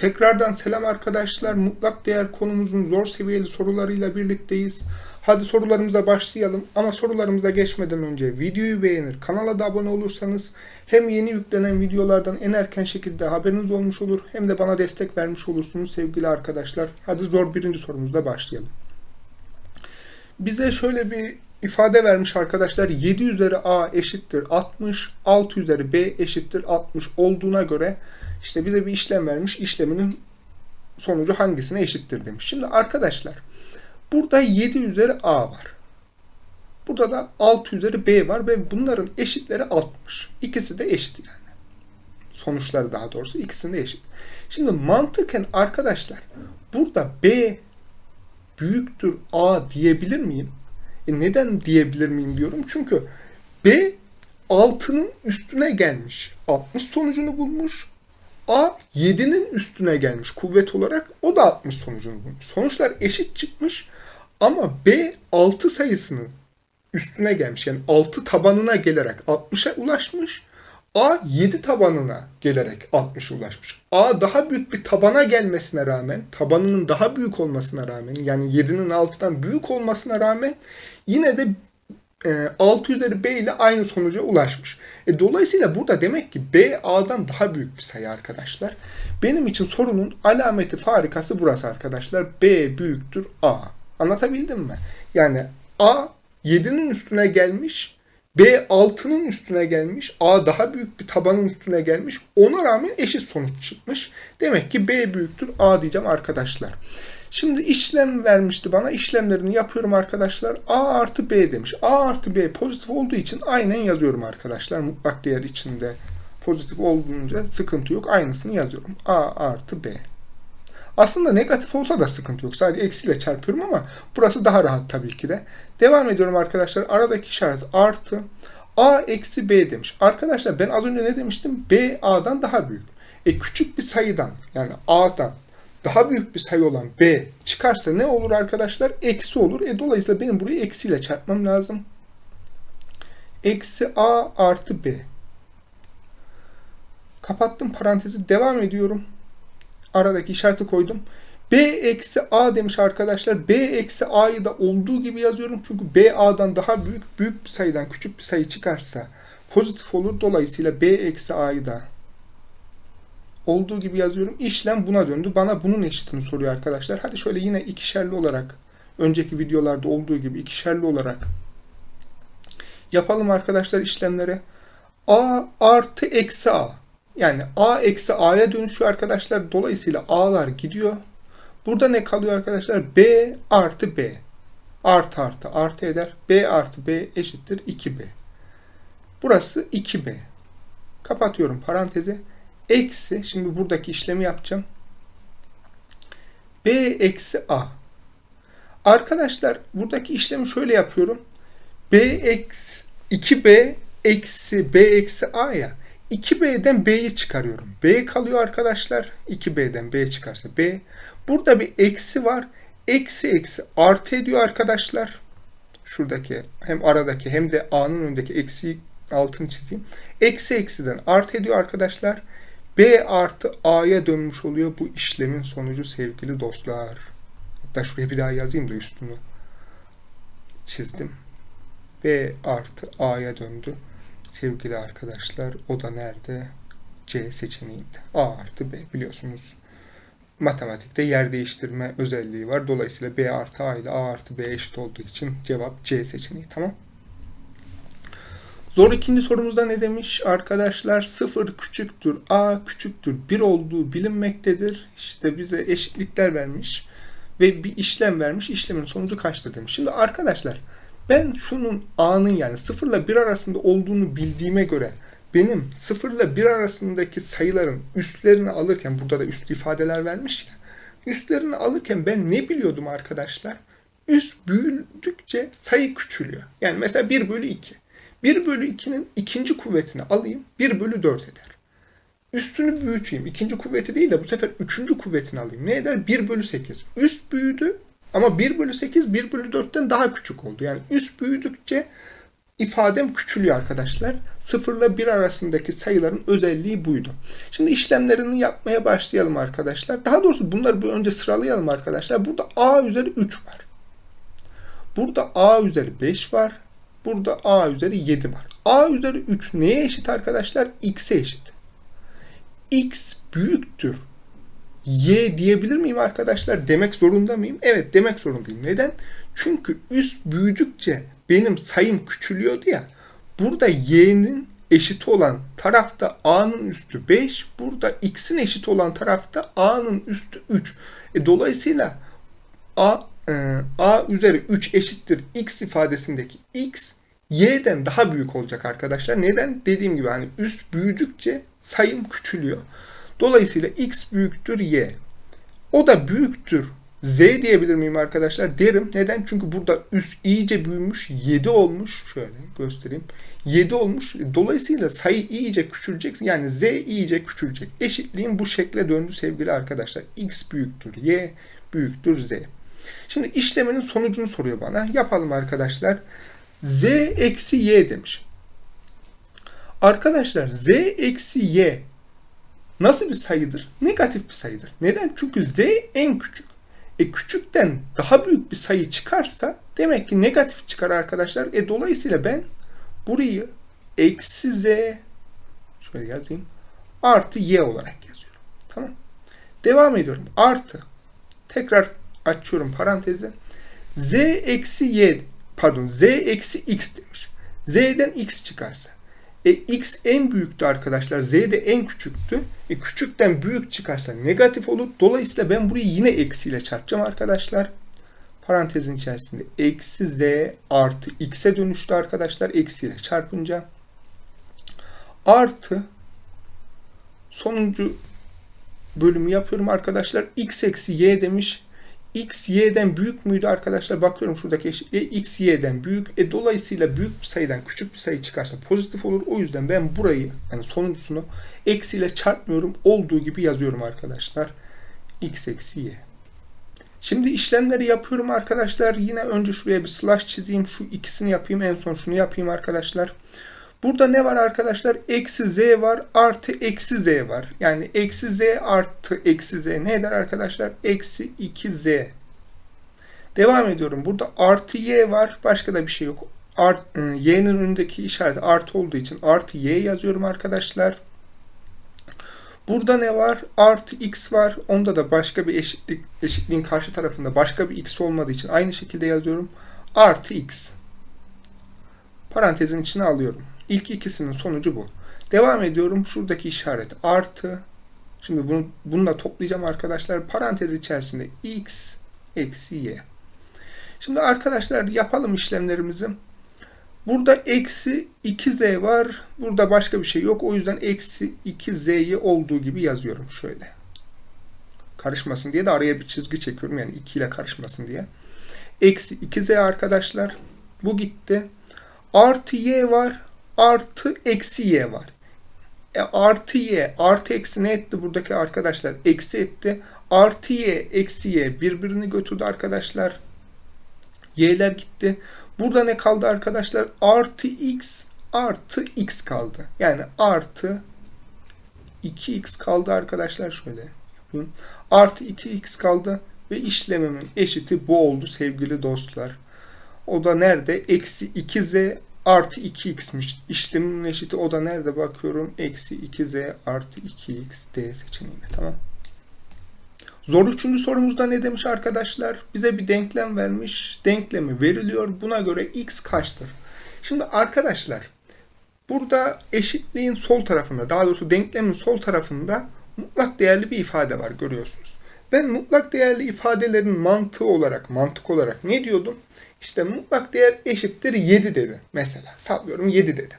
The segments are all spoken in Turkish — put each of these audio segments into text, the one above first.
Tekrardan selam arkadaşlar. Mutlak değer konumuzun zor seviyeli sorularıyla birlikteyiz. Hadi sorularımıza başlayalım. Ama sorularımıza geçmeden önce videoyu beğenir, kanala da abone olursanız hem yeni yüklenen videolardan en erken şekilde haberiniz olmuş olur hem de bana destek vermiş olursunuz sevgili arkadaşlar. Hadi zor birinci sorumuzda başlayalım. Bize şöyle bir ifade vermiş arkadaşlar. 7 üzeri a eşittir 60, 6 üzeri b eşittir 60 olduğuna göre işte bize bir işlem vermiş. İşleminin sonucu hangisine eşittir demiş. Şimdi arkadaşlar burada 7 üzeri a var. Burada da 6 üzeri b var ve bunların eşitleri 60. İkisi de eşit yani. Sonuçları daha doğrusu ikisinde eşit. Şimdi mantıken arkadaşlar burada b büyüktür a diyebilir miyim? E neden diyebilir miyim diyorum. Çünkü B 6'nın üstüne gelmiş. 60 sonucunu bulmuş. A 7'nin üstüne gelmiş kuvvet olarak. O da 60 sonucunu bulmuş. Sonuçlar eşit çıkmış. Ama B 6 sayısının üstüne gelmiş. Yani 6 tabanına gelerek 60'a ulaşmış. A 7 tabanına gelerek 60'a ulaşmış. A daha büyük bir tabana gelmesine rağmen, tabanının daha büyük olmasına rağmen, yani 7'nin 6'dan büyük olmasına rağmen yine de e, 6 üzeri B ile aynı sonuca ulaşmış. E, dolayısıyla burada demek ki B A'dan daha büyük bir sayı arkadaşlar. Benim için sorunun alameti farikası burası arkadaşlar. B büyüktür A. Anlatabildim mi? Yani A 7'nin üstüne gelmiş, B 6'nın üstüne gelmiş, A daha büyük bir tabanın üstüne gelmiş. Ona rağmen eşit sonuç çıkmış. Demek ki B büyüktür A diyeceğim arkadaşlar. Şimdi işlem vermişti bana. İşlemlerini yapıyorum arkadaşlar. A artı B demiş. A artı B pozitif olduğu için aynen yazıyorum arkadaşlar. Mutlak değer içinde pozitif olduğunca sıkıntı yok. Aynısını yazıyorum. A artı B. Aslında negatif olsa da sıkıntı yok. Sadece eksiyle çarpıyorum ama burası daha rahat tabii ki de. Devam ediyorum arkadaşlar. Aradaki işaret artı. A eksi B demiş. Arkadaşlar ben az önce ne demiştim? B A'dan daha büyük. E küçük bir sayıdan yani A'dan daha büyük bir sayı olan B çıkarsa ne olur arkadaşlar? Eksi olur. E dolayısıyla benim burayı eksiyle çarpmam lazım. Eksi A artı B. Kapattım parantezi. Devam ediyorum. Aradaki işareti koydum. B eksi A demiş arkadaşlar. B eksi A'yı da olduğu gibi yazıyorum. Çünkü B A'dan daha büyük, büyük bir sayıdan küçük bir sayı çıkarsa pozitif olur. Dolayısıyla B eksi A'yı da olduğu gibi yazıyorum. İşlem buna döndü. Bana bunun eşitini soruyor arkadaşlar. Hadi şöyle yine ikişerli olarak önceki videolarda olduğu gibi ikişerli olarak yapalım arkadaşlar işlemleri. A artı eksi A. Yani A eksi A'ya dönüşüyor arkadaşlar. Dolayısıyla A'lar gidiyor. Burada ne kalıyor arkadaşlar? B artı B. Artı artı artı eder. B artı B eşittir 2B. Burası 2B. Kapatıyorum parantezi eksi şimdi buradaki işlemi yapacağım. B eksi A. Arkadaşlar buradaki işlemi şöyle yapıyorum. B eksi 2B eksi B eksi A ya. 2B'den B'yi çıkarıyorum. B kalıyor arkadaşlar. 2B'den B çıkarsa B. Burada bir eksi var. Eksi eksi artı ediyor arkadaşlar. Şuradaki hem aradaki hem de A'nın önündeki eksi altını çizeyim. Eksi eksiden artı ediyor arkadaşlar. B artı A'ya dönmüş oluyor bu işlemin sonucu sevgili dostlar. Hatta şuraya bir daha yazayım da üstünü çizdim. B artı A'ya döndü. Sevgili arkadaşlar o da nerede? C seçeneğinde. A artı B biliyorsunuz. Matematikte yer değiştirme özelliği var. Dolayısıyla B artı A ile A artı B eşit olduğu için cevap C seçeneği. Tamam. Zor ikinci sorumuzda ne demiş? Arkadaşlar 0 küçüktür, a küçüktür, 1 olduğu bilinmektedir. İşte bize eşitlikler vermiş ve bir işlem vermiş. İşlemin sonucu kaçtır demiş. Şimdi arkadaşlar ben şunun a'nın yani 0 ile 1 arasında olduğunu bildiğime göre benim 0 ile 1 arasındaki sayıların üstlerini alırken burada da üst ifadeler vermiş ya. Üstlerini alırken ben ne biliyordum arkadaşlar? Üst büyüdükçe sayı küçülüyor. Yani mesela 1 bölü 2. 1 bölü 2'nin ikinci kuvvetini alayım. 1 bölü 4 eder. Üstünü büyüteyim. İkinci kuvveti değil de bu sefer üçüncü kuvvetini alayım. Ne eder? 1 bölü 8. Üst büyüdü ama 1 bölü 8 1 bölü 4'ten daha küçük oldu. Yani üst büyüdükçe ifadem küçülüyor arkadaşlar. 0 ile 1 arasındaki sayıların özelliği buydu. Şimdi işlemlerini yapmaya başlayalım arkadaşlar. Daha doğrusu bunları bir önce sıralayalım arkadaşlar. Burada a üzeri 3 var. Burada a üzeri 5 var. Burada a üzeri 7 var. a üzeri 3 neye eşit arkadaşlar? x'e eşit. x büyüktür. y diyebilir miyim arkadaşlar? Demek zorunda mıyım? Evet demek zorundayım. Neden? Çünkü üst büyüdükçe benim sayım küçülüyordu ya. Burada y'nin eşit olan tarafta a'nın üstü 5. Burada x'in eşit olan tarafta a'nın üstü 3. E, dolayısıyla a a üzeri 3 eşittir x ifadesindeki x y'den daha büyük olacak arkadaşlar. Neden? Dediğim gibi hani üst büyüdükçe sayım küçülüyor. Dolayısıyla x büyüktür y. O da büyüktür z diyebilir miyim arkadaşlar? Derim. Neden? Çünkü burada üst iyice büyümüş. 7 olmuş. Şöyle göstereyim. 7 olmuş. Dolayısıyla sayı iyice küçülecek. Yani z iyice küçülecek. Eşitliğin bu şekle döndü sevgili arkadaşlar. x büyüktür y büyüktür z. Şimdi işleminin sonucunu soruyor bana. Yapalım arkadaşlar. z eksi y demiş. Arkadaşlar z eksi y nasıl bir sayıdır? Negatif bir sayıdır. Neden? Çünkü z en küçük. E küçükten daha büyük bir sayı çıkarsa demek ki negatif çıkar arkadaşlar. E dolayısıyla ben burayı eksi z şöyle yazayım artı y olarak yazıyorum. Tamam. Devam ediyorum. Artı tekrar açıyorum parantezi. z eksi y pardon z eksi x demiş. z'den x çıkarsa e, x en büyüktü arkadaşlar. Z de en küçüktü. E, küçükten büyük çıkarsa negatif olur. Dolayısıyla ben burayı yine eksiyle çarpacağım arkadaşlar. Parantezin içerisinde eksi z artı x'e dönüştü arkadaşlar. Eksiyle çarpınca. Artı sonuncu bölümü yapıyorum arkadaşlar. x eksi y demiş x y'den büyük müydü arkadaşlar? Bakıyorum şuradaki eşitliğe x y'den büyük. E dolayısıyla büyük bir sayıdan küçük bir sayı çıkarsa pozitif olur. O yüzden ben burayı yani sonuncusunu eksiyle çarpmıyorum. Olduğu gibi yazıyorum arkadaşlar. x eksi y. Şimdi işlemleri yapıyorum arkadaşlar. Yine önce şuraya bir slash çizeyim. Şu ikisini yapayım. En son şunu yapayım arkadaşlar. Burada ne var arkadaşlar? Eksi z var artı eksi z var. Yani eksi z artı eksi z ne eder arkadaşlar? Eksi 2z. Devam ediyorum. Burada artı y var. Başka da bir şey yok. E, y'nin önündeki işareti artı olduğu için artı y yazıyorum arkadaşlar. Burada ne var? Artı x var. Onda da başka bir eşitlik, eşitliğin karşı tarafında başka bir x olmadığı için aynı şekilde yazıyorum. Artı x. Parantezin içine alıyorum. İlk ikisinin sonucu bu. Devam ediyorum. Şuradaki işaret artı. Şimdi bunu, bununla toplayacağım arkadaşlar. Parantez içerisinde x eksi y. Şimdi arkadaşlar yapalım işlemlerimizi. Burada eksi 2z var. Burada başka bir şey yok. O yüzden eksi 2z'yi olduğu gibi yazıyorum şöyle. Karışmasın diye de araya bir çizgi çekiyorum. Yani 2 ile karışmasın diye. Eksi 2z arkadaşlar. Bu gitti. Artı y var artı eksi y var. E, artı y artı eksi ne etti buradaki arkadaşlar? Eksi etti. Artı y eksi y birbirini götürdü arkadaşlar. Y'ler gitti. Burada ne kaldı arkadaşlar? Artı x artı x kaldı. Yani artı 2x kaldı arkadaşlar. Şöyle yapayım. Artı 2x kaldı ve işlemimin eşiti bu oldu sevgili dostlar. O da nerede? Eksi 2z artı 2x'miş. İşlemin eşiti o da nerede bakıyorum? Eksi 2z artı 2x d seçeneğine. Tamam. Zor üçüncü sorumuzda ne demiş arkadaşlar? Bize bir denklem vermiş. Denklemi veriliyor. Buna göre x kaçtır? Şimdi arkadaşlar burada eşitliğin sol tarafında daha doğrusu denklemin sol tarafında mutlak değerli bir ifade var görüyorsunuz. Ben mutlak değerli ifadelerin mantığı olarak, mantık olarak ne diyordum? İşte mutlak değer eşittir 7 dedi. Mesela sallıyorum 7 dedi.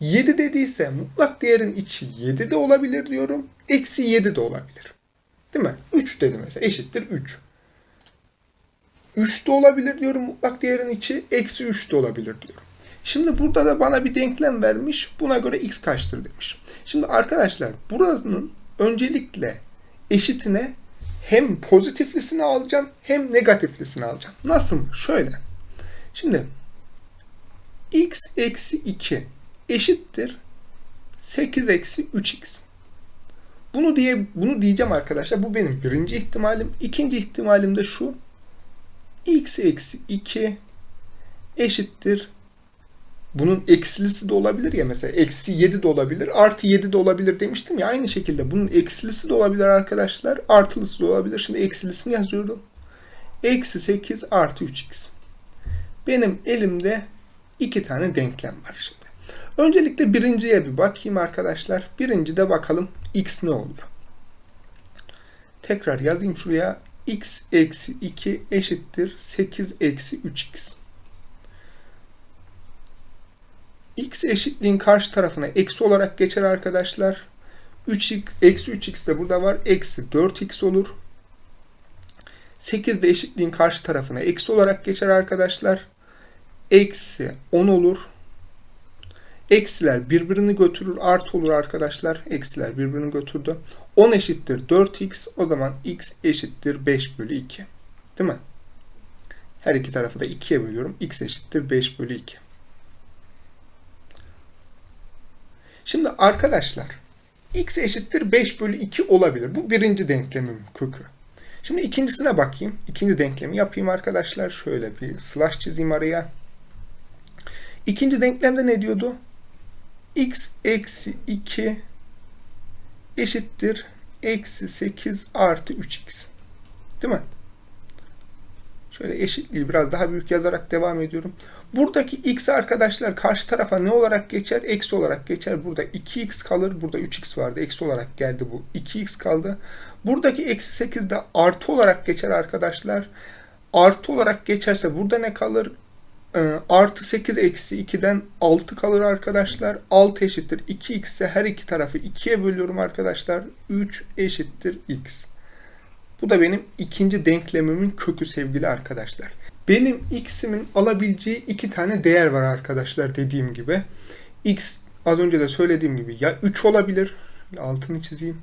7 dediyse mutlak değerin içi 7 de olabilir diyorum. Eksi 7 de olabilir. Değil mi? 3 dedi mesela eşittir 3. 3 de olabilir diyorum mutlak değerin içi. Eksi 3 de olabilir diyorum. Şimdi burada da bana bir denklem vermiş. Buna göre x kaçtır demiş. Şimdi arkadaşlar buranın öncelikle eşitine hem pozitiflisini alacağım hem negatiflisini alacağım. Nasıl? Şöyle. Şimdi x eksi 2 eşittir 8 eksi 3x. Bunu diye bunu diyeceğim arkadaşlar. Bu benim birinci ihtimalim. İkinci ihtimalim de şu. x eksi 2 eşittir. Bunun eksilisi de olabilir ya mesela. Eksi 7 de olabilir. Artı 7 de olabilir demiştim ya. Aynı şekilde bunun eksilisi de olabilir arkadaşlar. Artılısı da olabilir. Şimdi eksilisini yazıyorum. Eksi 8 artı 3x. Benim elimde iki tane denklem var şimdi. Öncelikle birinciye bir bakayım arkadaşlar. Birincide bakalım x ne oluyor. Tekrar yazayım şuraya. x eksi 2 eşittir 8 eksi 3x. x eşitliğin karşı tarafına eksi olarak geçer arkadaşlar. 3x, eksi 3x de burada var. Eksi 4x olur. 8 de eşitliğin karşı tarafına eksi olarak geçer arkadaşlar. Eksi 10 olur. Eksiler birbirini götürür. Artı olur arkadaşlar. Eksiler birbirini götürdü. 10 eşittir 4x. O zaman x eşittir 5 bölü 2. Değil mi? Her iki tarafı da 2'ye bölüyorum. x eşittir 5 bölü 2. Şimdi arkadaşlar x eşittir 5 bölü 2 olabilir. Bu birinci denklemin kökü. Şimdi ikincisine bakayım. İkinci denklemi yapayım arkadaşlar. Şöyle bir slash çizeyim araya. İkinci denklemde ne diyordu? x eksi 2 eşittir eksi 8 artı 3x. Değil mi? Şöyle eşitliği biraz daha büyük yazarak devam ediyorum. Buradaki x arkadaşlar karşı tarafa ne olarak geçer? Eksi olarak geçer. Burada 2x kalır. Burada 3x vardı. Eksi olarak geldi bu. 2x kaldı. Buradaki eksi 8 de artı olarak geçer arkadaşlar. Artı olarak geçerse burada ne kalır? Ee, artı 8 eksi 2'den 6 kalır arkadaşlar. 6 eşittir 2x ise her iki tarafı 2'ye bölüyorum arkadaşlar. 3 eşittir x. Bu da benim ikinci denklemimin kökü sevgili arkadaşlar. Benim x'imin alabileceği iki tane değer var arkadaşlar dediğim gibi. x az önce de söylediğim gibi ya 3 olabilir. Altını çizeyim.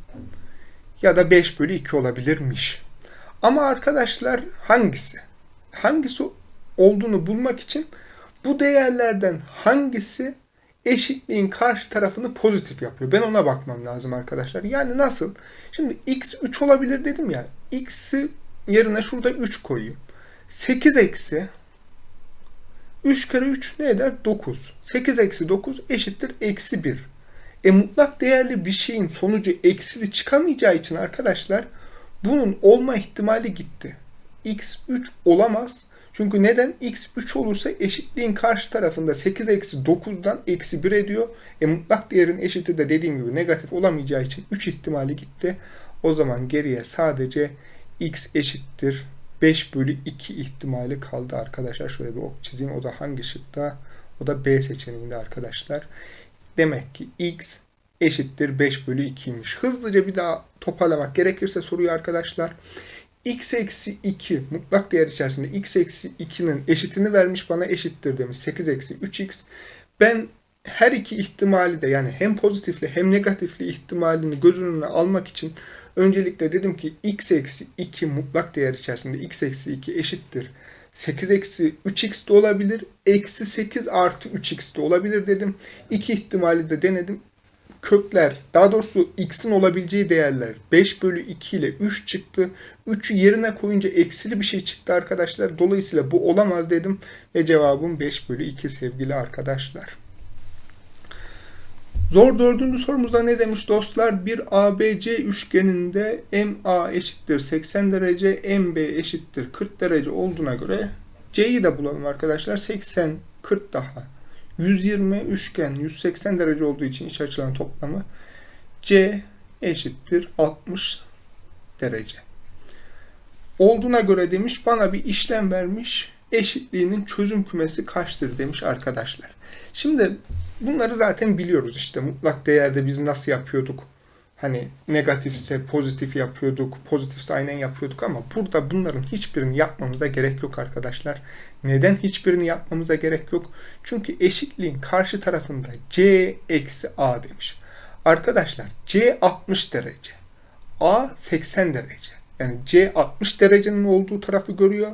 Ya da 5 bölü 2 olabilirmiş. Ama arkadaşlar hangisi? Hangisi olduğunu bulmak için bu değerlerden hangisi eşitliğin karşı tarafını pozitif yapıyor. Ben ona bakmam lazım arkadaşlar. Yani nasıl? Şimdi x 3 olabilir dedim ya. x'i yerine şurada 3 koyayım. 8 eksi 3 kere 3 ne eder? 9. 8 eksi 9 eşittir eksi 1. E mutlak değerli bir şeyin sonucu eksili çıkamayacağı için arkadaşlar bunun olma ihtimali gitti. x 3 olamaz. Çünkü neden? x 3 olursa eşitliğin karşı tarafında 8 eksi 9'dan eksi 1 ediyor. E mutlak değerin eşiti de dediğim gibi negatif olamayacağı için 3 ihtimali gitti. O zaman geriye sadece x eşittir 5 bölü 2 ihtimali kaldı arkadaşlar. Şöyle bir ok çizeyim. O da hangi şıkta? O da B seçeneğinde arkadaşlar. Demek ki x eşittir 5 bölü 2'ymiş. Hızlıca bir daha toparlamak gerekirse soruyu arkadaşlar x eksi 2 mutlak değer içerisinde x eksi 2'nin eşitini vermiş bana eşittir demiş. 8 eksi 3x. Ben her iki ihtimali de yani hem pozitifli hem negatifli ihtimalini göz önüne almak için öncelikle dedim ki x eksi 2 mutlak değer içerisinde x eksi 2 eşittir. 8 eksi 3x de olabilir. Eksi 8 artı 3x de olabilir dedim. İki ihtimali de denedim kökler daha doğrusu x'in olabileceği değerler 5 bölü 2 ile 3 çıktı. 3'ü yerine koyunca eksili bir şey çıktı arkadaşlar. Dolayısıyla bu olamaz dedim ve cevabım 5 bölü 2 sevgili arkadaşlar. Zor dördüncü sorumuzda ne demiş dostlar? Bir ABC üçgeninde MA eşittir 80 derece, MB eşittir 40 derece olduğuna göre C'yi de bulalım arkadaşlar. 80, 40 daha 120 üçgen 180 derece olduğu için iç açılan toplamı C eşittir 60 derece. Olduğuna göre demiş bana bir işlem vermiş. Eşitliğinin çözüm kümesi kaçtır demiş arkadaşlar. Şimdi bunları zaten biliyoruz işte mutlak değerde biz nasıl yapıyorduk Hani negatifse pozitif yapıyorduk, pozitifse aynen yapıyorduk ama burada bunların hiçbirini yapmamıza gerek yok arkadaşlar. Neden hiçbirini yapmamıza gerek yok? Çünkü eşitliğin karşı tarafında c eksi a demiş. Arkadaşlar c 60 derece, a 80 derece. Yani c 60 derecenin olduğu tarafı görüyor,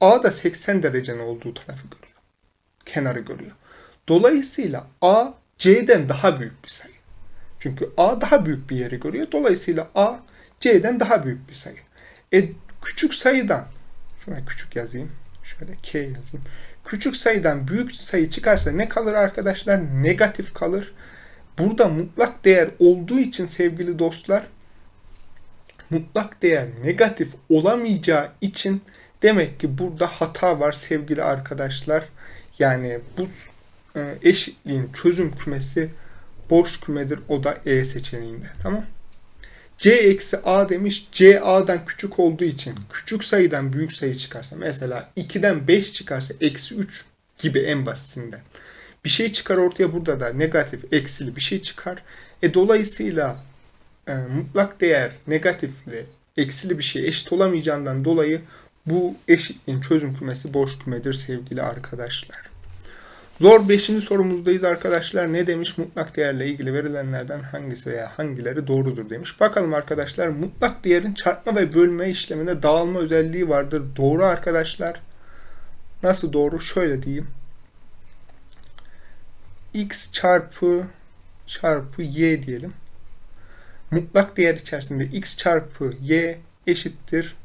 a da 80 derecenin olduğu tarafı görüyor. Kenarı görüyor. Dolayısıyla A C'den daha büyük bir sayı. Çünkü A daha büyük bir yeri görüyor. Dolayısıyla A C'den daha büyük bir sayı. E küçük sayıdan şuna küçük yazayım. Şöyle K yazayım. Küçük sayıdan büyük sayı çıkarsa ne kalır arkadaşlar? Negatif kalır. Burada mutlak değer olduğu için sevgili dostlar mutlak değer negatif olamayacağı için demek ki burada hata var sevgili arkadaşlar. Yani bu e, eşitliğin çözüm kümesi boş kümedir. O da E seçeneğinde. Tamam. C eksi A demiş. C A'dan küçük olduğu için küçük sayıdan büyük sayı çıkarsa mesela 2'den 5 çıkarsa eksi 3 gibi en basitinden. Bir şey çıkar ortaya burada da negatif eksili bir şey çıkar. E dolayısıyla e, mutlak değer negatifli eksili bir şey eşit olamayacağından dolayı bu eşitliğin çözüm kümesi boş kümedir sevgili arkadaşlar. Zor 5. sorumuzdayız arkadaşlar. Ne demiş? Mutlak değerle ilgili verilenlerden hangisi veya hangileri doğrudur demiş. Bakalım arkadaşlar. Mutlak değerin çarpma ve bölme işleminde dağılma özelliği vardır. Doğru arkadaşlar. Nasıl doğru? Şöyle diyeyim. x çarpı çarpı y diyelim. Mutlak değer içerisinde x çarpı y eşittir.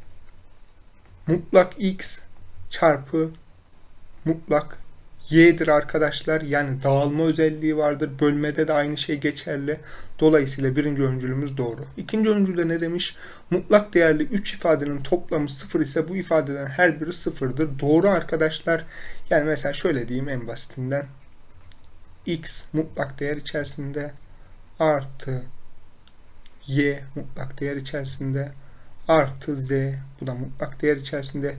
Mutlak x çarpı mutlak y'dir arkadaşlar. Yani dağılma özelliği vardır. Bölmede de aynı şey geçerli. Dolayısıyla birinci öncülümüz doğru. İkinci öncülde ne demiş? Mutlak değerli 3 ifadenin toplamı 0 ise bu ifadelerin her biri sıfırdır. Doğru arkadaşlar. Yani mesela şöyle diyeyim en basitinden. x mutlak değer içerisinde artı y mutlak değer içerisinde artı z bu da mutlak değer içerisinde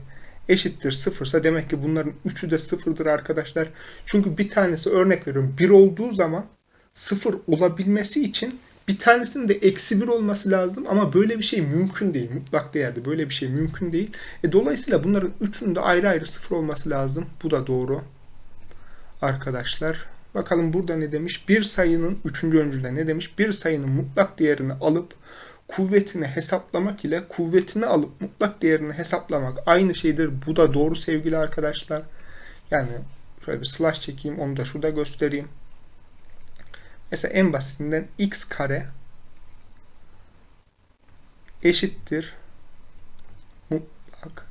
eşittir sıfırsa demek ki bunların üçü de sıfırdır arkadaşlar. Çünkü bir tanesi örnek veriyorum bir olduğu zaman sıfır olabilmesi için bir tanesinin de eksi bir olması lazım ama böyle bir şey mümkün değil. Mutlak değerde böyle bir şey mümkün değil. E, dolayısıyla bunların üçünün de ayrı ayrı sıfır olması lazım. Bu da doğru. Arkadaşlar bakalım burada ne demiş? Bir sayının üçüncü öncülde ne demiş? Bir sayının mutlak değerini alıp kuvvetini hesaplamak ile kuvvetini alıp mutlak değerini hesaplamak aynı şeydir. Bu da doğru sevgili arkadaşlar. Yani şöyle bir slash çekeyim onu da şurada göstereyim. Mesela en basitinden x kare eşittir mutlak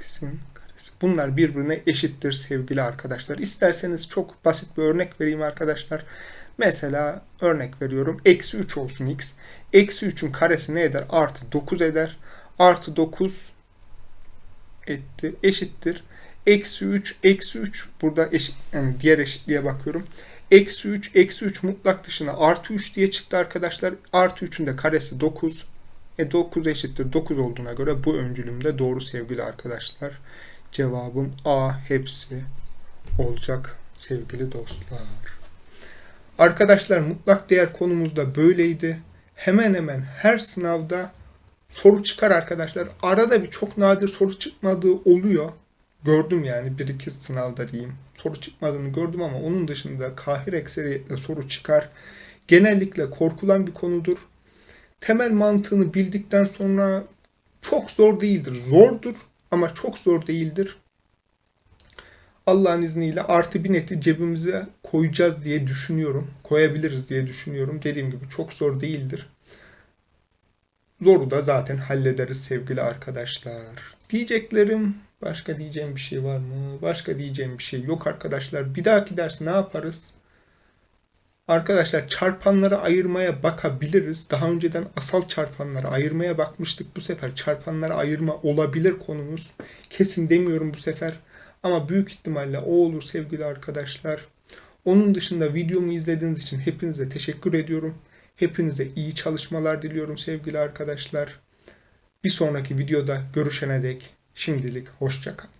x'in karesi. Bunlar birbirine eşittir sevgili arkadaşlar. İsterseniz çok basit bir örnek vereyim arkadaşlar. Mesela örnek veriyorum. Eksi 3 olsun x. Eksi 3'ün karesi ne eder? Artı 9 eder. Artı 9 etti. Eşittir. Eksi 3, eksi 3 burada eşit, yani diğer eşitliğe bakıyorum. Eksi 3, eksi 3 mutlak dışına artı 3 diye çıktı arkadaşlar. Artı 3'ün de karesi 9. E 9 eşittir 9 olduğuna göre bu öncülümde doğru sevgili arkadaşlar. Cevabım A hepsi olacak sevgili dostlar. Arkadaşlar mutlak değer konumuzda böyleydi. Hemen hemen her sınavda soru çıkar arkadaşlar. Arada bir çok nadir soru çıkmadığı oluyor. Gördüm yani bir iki sınavda diyeyim. Soru çıkmadığını gördüm ama onun dışında kahir ekseriyetle soru çıkar. Genellikle korkulan bir konudur. Temel mantığını bildikten sonra çok zor değildir. Zordur ama çok zor değildir. Allah'ın izniyle artı bir neti cebimize koyacağız diye düşünüyorum. Koyabiliriz diye düşünüyorum. Dediğim gibi çok zor değildir. Zoru da zaten hallederiz sevgili arkadaşlar. Diyeceklerim başka diyeceğim bir şey var mı? Başka diyeceğim bir şey yok arkadaşlar. Bir dahaki ders ne yaparız? Arkadaşlar çarpanları ayırmaya bakabiliriz. Daha önceden asal çarpanları ayırmaya bakmıştık. Bu sefer çarpanları ayırma olabilir konumuz. Kesin demiyorum bu sefer. Ama büyük ihtimalle o olur sevgili arkadaşlar. Onun dışında videomu izlediğiniz için hepinize teşekkür ediyorum. Hepinize iyi çalışmalar diliyorum sevgili arkadaşlar. Bir sonraki videoda görüşene dek şimdilik hoşçakalın.